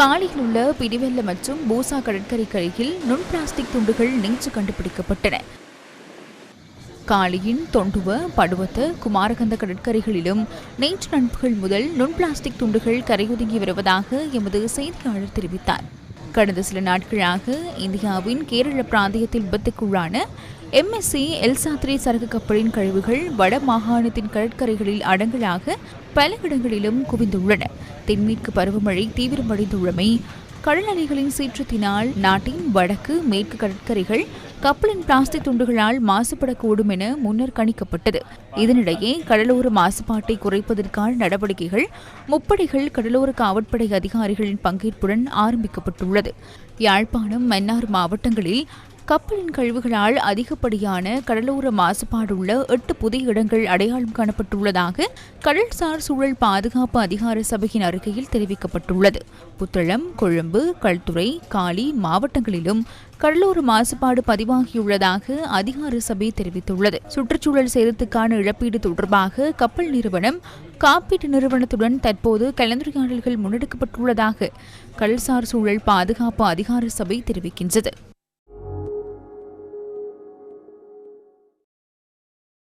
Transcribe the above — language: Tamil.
காலியில் உள்ள பிடிவெல்ல மற்றும் பூசா கடற்கரை கரையில் நுண் பிளாஸ்டிக் துண்டுகள் நேற்று கண்டுபிடிக்கப்பட்டன. காளியின் தொண்டுவ படுவத்த குமாரகந்த கடற்கரைகளிலும் நேற்று நண்புகள் முதல் நுண் பிளாஸ்டிக் துண்டுகள் கரையொதுங்கி வருவதாக எமது செய்தியாளர் தெரிவித்தார். கடந்த சில நாட்களாக இந்தியாவின் கேரள பிராந்தியத்தில் விபத்துக்குள்ளான எம்எஸ்சி எல்சாத்ரி சரக்கு கப்பலின் கழிவுகள் வட மாகாணத்தின் கடற்கரைகளில் அடங்கலாக பல இடங்களிலும் குவிந்துள்ளன. தென்மேற்கு பருவமழை தீவிரமடைந்துள்ளமை கடலலைகளின் சீற்றத்தினால் நாட்டின் வடக்கு மேற்கு கடற்கரைகள் கப்பலின் பிளாஸ்டிக் துண்டுகளால் மாசுபடக்கூடும் என முன்னர் கணிக்கப்பட்டது. இதனிடையே கடலோர மாசுபாட்டை குறைப்பதற்கான நடவடிக்கைகள் முப்படைகள் கடலோர காவற்படை அதிகாரிகளின் பங்கேற்புடன் ஆரம்பிக்கப்பட்டுள்ளது. யாழ்ப்பாணம் மன்னார் மாவட்டங்களில் கப்பலின் கழிவுகளால் அதிகப்படியான கடலோர மாசுபாடுள்ள எட்டு புதிய இடங்கள் அடையாளம் காணப்பட்டுள்ளதாக கடல்சார் சூழல் பாதுகாப்பு அதிகார சபையின் அறிக்கையில் தெரிவிக்கப்பட்டுள்ளது. புத்தளம் கொழும்பு கல்துறை காலி மாவட்டங்களிலும் கடலோர மாசுபாடு பதிவாகியுள்ளதாக அதிகார சபை தெரிவித்துள்ளது. சுற்றுச்சூழல் சேதத்துக்கான இழப்பீடு தொடர்பாக கப்பல் நிறுவனம் காப்பீட்டு நிறுவனத்துடன் தற்போது கலந்துரையாடல்கள் முன்னெடுக்கப்பட்டுள்ளதாக கடல்சார் சூழல் பாதுகாப்பு அதிகார சபை தெரிவிக்கின்றது.